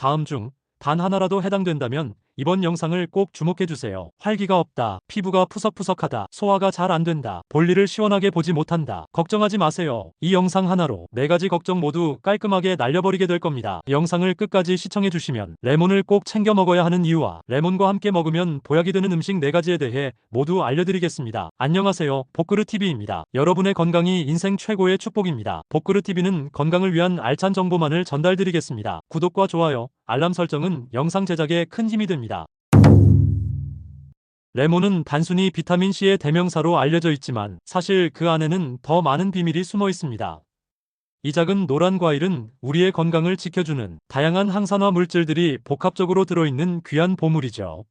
다음 중 단 하나라도 해당된다면 이번 영상을 꼭 주목해주세요. 활기가 없다. 피부가 푸석푸석하다. 소화가 잘 안 된다. 볼일을 시원하게 보지 못한다. 걱정하지 마세요. 이 영상 하나로 네 가지 걱정 모두 깔끔하게 날려버리게 될 겁니다. 영상을 끝까지 시청해주시면 레몬을 꼭 챙겨 먹어야 하는 이유와 레몬과 함께 먹으면 보약이 되는 음식 네 가지에 대해 모두 알려드리겠습니다. 안녕하세요. 복그르TV입니다. 여러분의 건강이 인생 최고의 축복입니다. 복그르TV는 건강을 위한 알찬 정보만을 전달드리겠습니다. 구독과 좋아요, 알람 설정은 영상 제작에 큰 힘이 됩니다. 레몬은 단순히 비타민C의 대명사로 알려져 있지만 사실 그 안에는 더 많은 비밀이 숨어 있습니다. 이 작은 노란 과일은 우리의 건강을 지켜주는 다양한 항산화 물질들이 복합적으로 들어있는 귀한 보물이죠.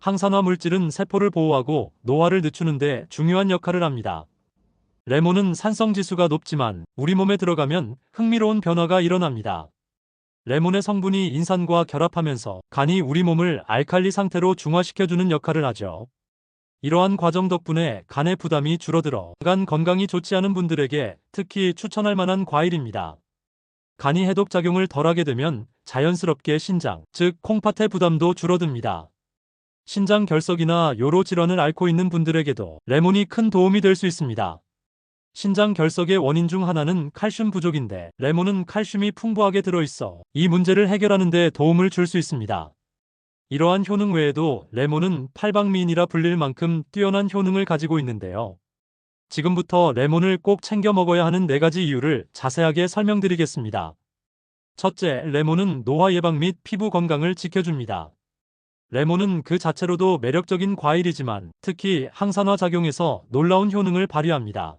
항산화 물질은 세포를 보호하고 노화를 늦추는데 중요한 역할을 합니다. 레몬은 산성 지수가 높지만 우리 몸에 들어가면 흥미로운 변화가 일어납니다. 레몬의 성분이 인산과 결합하면서 간이 우리 몸을 알칼리 상태로 중화시켜주는 역할을 하죠. 이러한 과정 덕분에 간의 부담이 줄어들어 간 건강이 좋지 않은 분들에게 특히 추천할 만한 과일입니다. 간이 해독 작용을 덜하게 되면 자연스럽게 신장, 즉 콩팥의 부담도 줄어듭니다. 신장 결석이나 요로 질환을 앓고 있는 분들에게도 레몬이 큰 도움이 될 수 있습니다. 신장 결석의 원인 중 하나는 칼슘 부족인데 레몬은 칼슘이 풍부하게 들어있어 이 문제를 해결하는 데 도움을 줄 수 있습니다. 이러한 효능 외에도 레몬은 팔방미인이라 불릴 만큼 뛰어난 효능을 가지고 있는데요. 지금부터 레몬을 꼭 챙겨 먹어야 하는 네 가지 이유를 자세하게 설명드리겠습니다. 첫째, 레몬은 노화 예방 및 피부 건강을 지켜줍니다. 레몬은 그 자체로도 매력적인 과일이지만 특히 항산화 작용에서 놀라운 효능을 발휘합니다.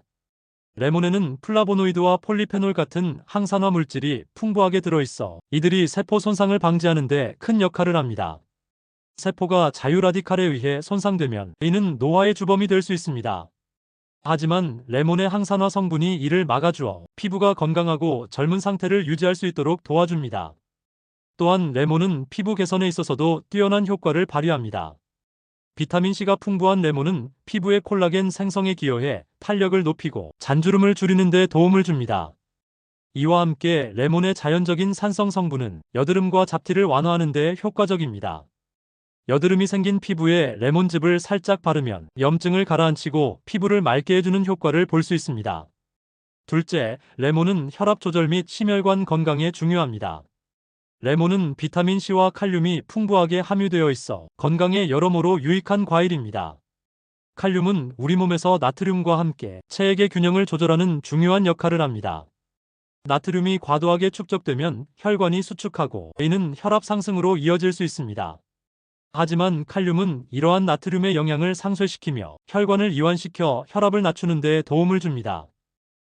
레몬에는 플라보노이드와 폴리페놀 같은 항산화 물질이 풍부하게 들어있어 이들이 세포 손상을 방지하는 데 큰 역할을 합니다. 세포가 자유라디칼에 의해 손상되면 이는 노화의 주범이 될 수 있습니다. 하지만 레몬의 항산화 성분이 이를 막아주어 피부가 건강하고 젊은 상태를 유지할 수 있도록 도와줍니다. 또한 레몬은 피부 개선에 있어서도 뛰어난 효과를 발휘합니다. 비타민C가 풍부한 레몬은 피부의 콜라겐 생성에 기여해 탄력을 높이고 잔주름을 줄이는 데 도움을 줍니다. 이와 함께 레몬의 자연적인 산성 성분은 여드름과 잡티를 완화하는 데 효과적입니다. 여드름이 생긴 피부에 레몬즙을 살짝 바르면 염증을 가라앉히고 피부를 맑게 해주는 효과를 볼 수 있습니다. 둘째, 레몬은 혈압 조절 및 심혈관 건강에 중요합니다. 레몬은 비타민C와 칼륨이 풍부하게 함유되어 있어 건강에 여러모로 유익한 과일입니다. 칼륨은 우리 몸에서 나트륨과 함께 체액의 균형을 조절하는 중요한 역할을 합니다. 나트륨이 과도하게 축적되면 혈관이 수축하고 이는 혈압 상승으로 이어질 수 있습니다. 하지만 칼륨은 이러한 나트륨의 영향을 상쇄시키며 혈관을 이완시켜 혈압을 낮추는 데 도움을 줍니다.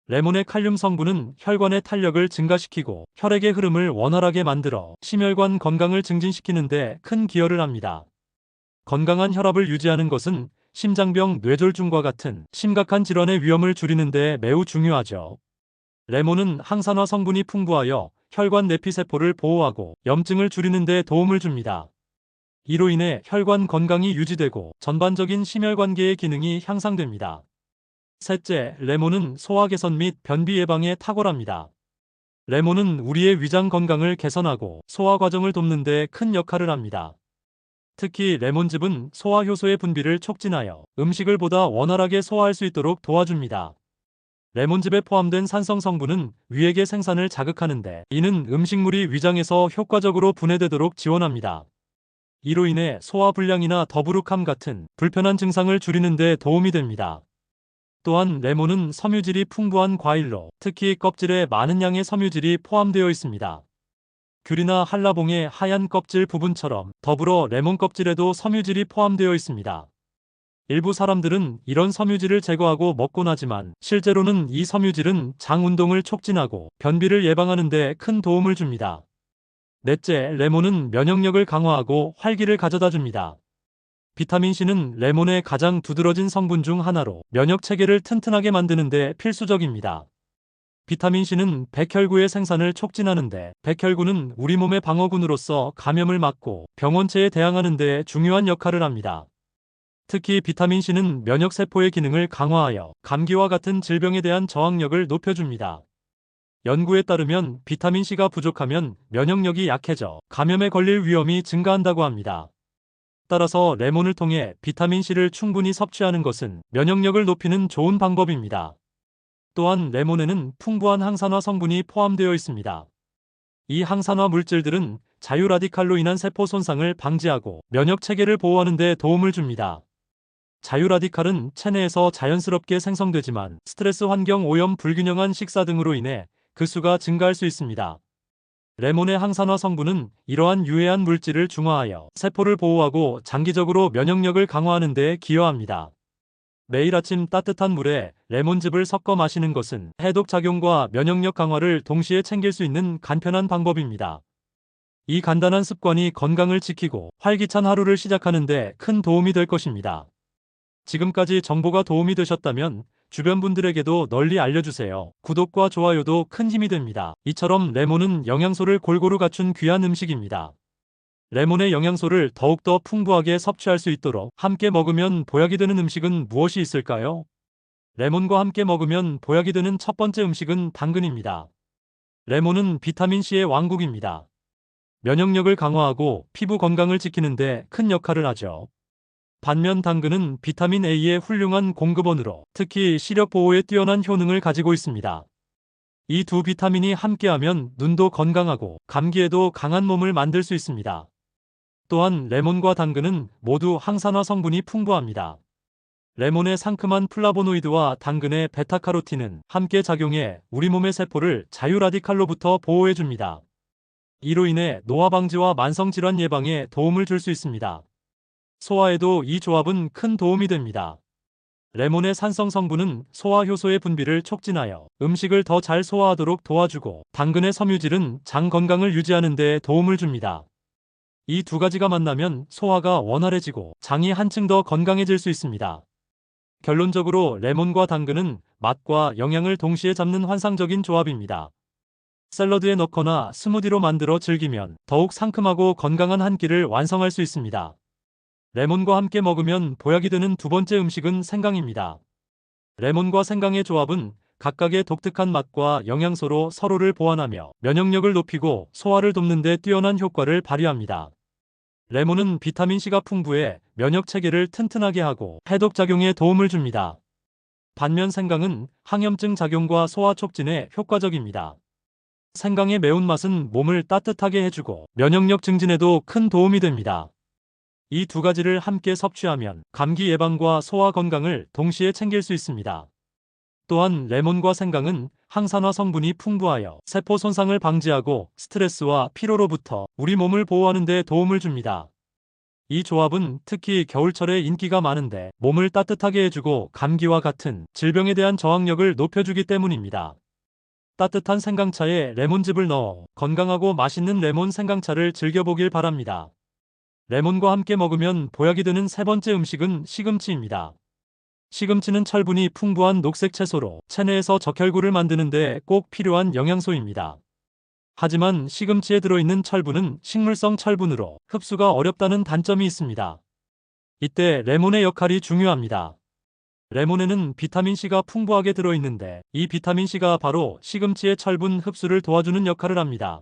레몬의 칼륨 성분은 혈관의 탄력을 증가시키고 혈액의 흐름을 원활하게 만들어 심혈관 건강을 증진시키는 데 큰 기여를 합니다. 건강한 혈압을 유지하는 것은 심장병, 뇌졸중과 같은 심각한 질환의 위험을 줄이는 데 매우 중요하죠. 레몬은 항산화 성분이 풍부하여 혈관 내피세포를 보호하고 염증을 줄이는 데 도움을 줍니다. 이로 인해 혈관 건강이 유지되고 전반적인 심혈관계의 기능이 향상됩니다. 셋째, 레몬은 소화 개선 및 변비 예방에 탁월합니다. 레몬은 우리의 위장 건강을 개선하고 소화 과정을 돕는 데 큰 역할을 합니다. 특히 레몬즙은 소화 효소의 분비를 촉진하여 음식을 보다 원활하게 소화할 수 있도록 도와줍니다. 레몬즙에 포함된 산성 성분은 위액의 생산을 자극하는데 이는 음식물이 위장에서 효과적으로 분해되도록 지원합니다. 이로 인해 소화 불량이나 더부룩함 같은 불편한 증상을 줄이는 데 도움이 됩니다. 또한 레몬은 섬유질이 풍부한 과일로 특히 껍질에 많은 양의 섬유질이 포함되어 있습니다. 귤이나 한라봉의 하얀 껍질 부분처럼 더불어 레몬 껍질에도 섬유질이 포함되어 있습니다. 일부 사람들은 이런 섬유질을 제거하고 먹곤 하지만 실제로는 이 섬유질은 장 운동을 촉진하고 변비를 예방하는 데 큰 도움을 줍니다. 넷째, 레몬은 면역력을 강화하고 활기를 가져다 줍니다. 비타민C는 레몬의 가장 두드러진 성분 중 하나로 면역 체계를 튼튼하게 만드는 데 필수적입니다. 비타민C는 백혈구의 생산을 촉진하는데 백혈구는 우리 몸의 방어군으로서 감염을 막고 병원체에 대항하는 데 중요한 역할을 합니다. 특히 비타민C는 면역세포의 기능을 강화하여 감기와 같은 질병에 대한 저항력을 높여줍니다. 연구에 따르면 비타민C가 부족하면 면역력이 약해져 감염에 걸릴 위험이 증가한다고 합니다. 따라서 레몬을 통해 비타민C를 충분히 섭취하는 것은 면역력을 높이는 좋은 방법입니다. 또한 레몬에는 풍부한 항산화 성분이 포함되어 있습니다. 이 항산화 물질들은 자유라디칼로 인한 세포 손상을 방지하고 면역 체계를 보호하는 데 도움을 줍니다. 자유라디칼은 체내에서 자연스럽게 생성되지만 스트레스 환경 오염 불균형한 식사 등으로 인해 그 수가 증가할 수 있습니다. 레몬의 항산화 성분은 이러한 유해한 물질을 중화하여 세포를 보호하고 장기적으로 면역력을 강화하는 데 기여합니다. 매일 아침 따뜻한 물에 레몬즙을 섞어 마시는 것은 해독 작용과 면역력 강화를 동시에 챙길 수 있는 간편한 방법입니다. 이 간단한 습관이 건강을 지키고 활기찬 하루를 시작하는 데 큰 도움이 될 것입니다. 지금까지 정보가 도움이 되셨다면 주변 분들에게도 널리 알려주세요. 구독과 좋아요도 큰 힘이 됩니다. 이처럼 레몬은 영양소를 골고루 갖춘 귀한 음식입니다. 레몬의 영양소를 더욱더 풍부하게 섭취할 수 있도록 함께 먹으면 보약이 되는 음식은 무엇이 있을까요? 레몬과 함께 먹으면 보약이 되는 첫 번째 음식은 당근입니다. 레몬은 비타민C의 왕국입니다. 면역력을 강화하고 피부 건강을 지키는데 큰 역할을 하죠. 반면 당근은 비타민 A의 훌륭한 공급원으로 특히 시력 보호에 뛰어난 효능을 가지고 있습니다. 이 두 비타민이 함께하면 눈도 건강하고 감기에도 강한 몸을 만들 수 있습니다. 또한 레몬과 당근은 모두 항산화 성분이 풍부합니다. 레몬의 상큼한 플라보노이드와 당근의 베타카로틴은 함께 작용해 우리 몸의 세포를 자유라디칼로부터 보호해줍니다. 이로 인해 노화 방지와 만성질환 예방에 도움을 줄 수 있습니다. 소화에도 이 조합은 큰 도움이 됩니다. 레몬의 산성 성분은 소화 효소의 분비를 촉진하여 음식을 더 잘 소화하도록 도와주고 당근의 섬유질은 장 건강을 유지하는 데 도움을 줍니다. 이 두 가지가 만나면 소화가 원활해지고 장이 한층 더 건강해질 수 있습니다. 결론적으로 레몬과 당근은 맛과 영양을 동시에 잡는 환상적인 조합입니다. 샐러드에 넣거나 스무디로 만들어 즐기면 더욱 상큼하고 건강한 한 끼를 완성할 수 있습니다. 레몬과 함께 먹으면 보약이 되는 두 번째 음식은 생강입니다. 레몬과 생강의 조합은 각각의 독특한 맛과 영양소로 서로를 보완하며 면역력을 높이고 소화를 돕는 데 뛰어난 효과를 발휘합니다. 레몬은 비타민C가 풍부해 면역 체계를 튼튼하게 하고 해독 작용에 도움을 줍니다. 반면 생강은 항염증 작용과 소화 촉진에 효과적입니다. 생강의 매운맛은 몸을 따뜻하게 해주고 면역력 증진에도 큰 도움이 됩니다. 이 두 가지를 함께 섭취하면 감기 예방과 소화 건강을 동시에 챙길 수 있습니다. 또한 레몬과 생강은 항산화 성분이 풍부하여 세포 손상을 방지하고 스트레스와 피로로부터 우리 몸을 보호하는 데 도움을 줍니다. 이 조합은 특히 겨울철에 인기가 많은데 몸을 따뜻하게 해주고 감기와 같은 질병에 대한 저항력을 높여주기 때문입니다. 따뜻한 생강차에 레몬즙을 넣어 건강하고 맛있는 레몬 생강차를 즐겨보길 바랍니다. 레몬과 함께 먹으면 보약이 되는 세 번째 음식은 시금치입니다. 시금치는 철분이 풍부한 녹색 채소로 체내에서 적혈구를 만드는데 꼭 필요한 영양소입니다. 하지만 시금치에 들어있는 철분은 식물성 철분으로 흡수가 어렵다는 단점이 있습니다. 이때 레몬의 역할이 중요합니다. 레몬에는 비타민C가 풍부하게 들어있는데 이 비타민C가 바로 시금치의 철분 흡수를 도와주는 역할을 합니다.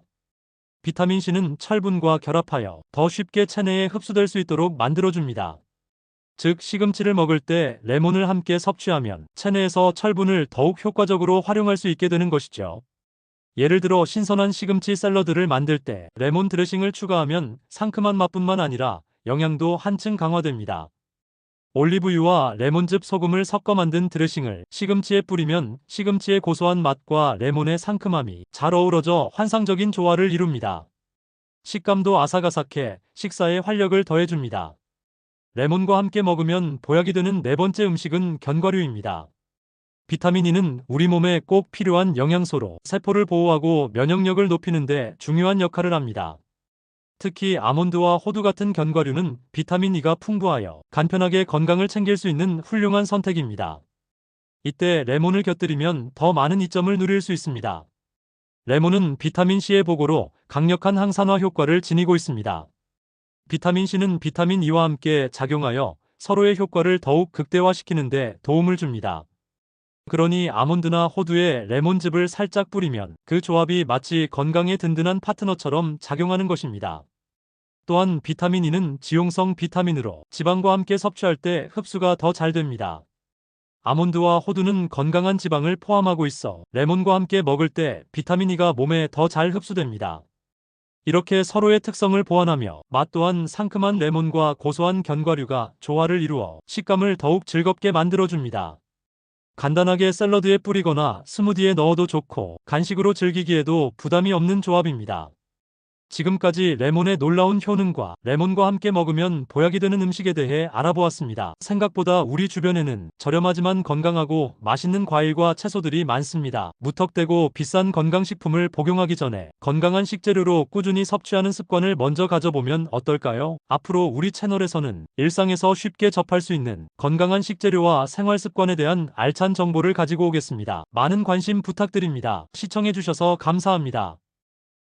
비타민C는 철분과 결합하여 더 쉽게 체내에 흡수될 수 있도록 만들어줍니다. 즉 시금치를 먹을 때 레몬을 함께 섭취하면 체내에서 철분을 더욱 효과적으로 활용할 수 있게 되는 것이죠. 예를 들어 신선한 시금치 샐러드를 만들 때 레몬 드레싱을 추가하면 상큼한 맛뿐만 아니라 영양도 한층 강화됩니다. 올리브유와 레몬즙 소금을 섞어 만든 드레싱을 시금치에 뿌리면 시금치의 고소한 맛과 레몬의 상큼함이 잘 어우러져 환상적인 조화를 이룹니다. 식감도 아삭아삭해 식사에 활력을 더해줍니다. 레몬과 함께 먹으면 보약이 되는 네 번째 음식은 견과류입니다. 비타민 E는 우리 몸에 꼭 필요한 영양소로 세포를 보호하고 면역력을 높이는 데 중요한 역할을 합니다. 특히 아몬드와 호두 같은 견과류는 비타민 E가 풍부하여 간편하게 건강을 챙길 수 있는 훌륭한 선택입니다. 이때 레몬을 곁들이면 더 많은 이점을 누릴 수 있습니다. 레몬은 비타민C의 보고로 강력한 항산화 효과를 지니고 있습니다. 비타민C는 비타민 E와 함께 작용하여 서로의 효과를 더욱 극대화시키는 데 도움을 줍니다. 그러니 아몬드나 호두에 레몬즙을 살짝 뿌리면 그 조합이 마치 건강에 든든한 파트너처럼 작용하는 것입니다. 또한 비타민 E는 지용성 비타민으로 지방과 함께 섭취할 때 흡수가 더 잘 됩니다. 아몬드와 호두는 건강한 지방을 포함하고 있어 레몬과 함께 먹을 때 비타민 E가 몸에 더 잘 흡수됩니다. 이렇게 서로의 특성을 보완하며 맛 또한 상큼한 레몬과 고소한 견과류가 조화를 이루어 식감을 더욱 즐겁게 만들어줍니다. 간단하게 샐러드에 뿌리거나 스무디에 넣어도 좋고 간식으로 즐기기에도 부담이 없는 조합입니다. 지금까지 레몬의 놀라운 효능과 레몬과 함께 먹으면 보약이 되는 음식에 대해 알아보았습니다. 생각보다 우리 주변에는 저렴하지만 건강하고 맛있는 과일과 채소들이 많습니다. 무턱대고 비싼 건강식품을 복용하기 전에 건강한 식재료로 꾸준히 섭취하는 습관을 먼저 가져보면 어떨까요? 앞으로 우리 채널에서는 일상에서 쉽게 접할 수 있는 건강한 식재료와 생활 습관에 대한 알찬 정보를 가지고 오겠습니다. 많은 관심 부탁드립니다. 시청해주셔서 감사합니다.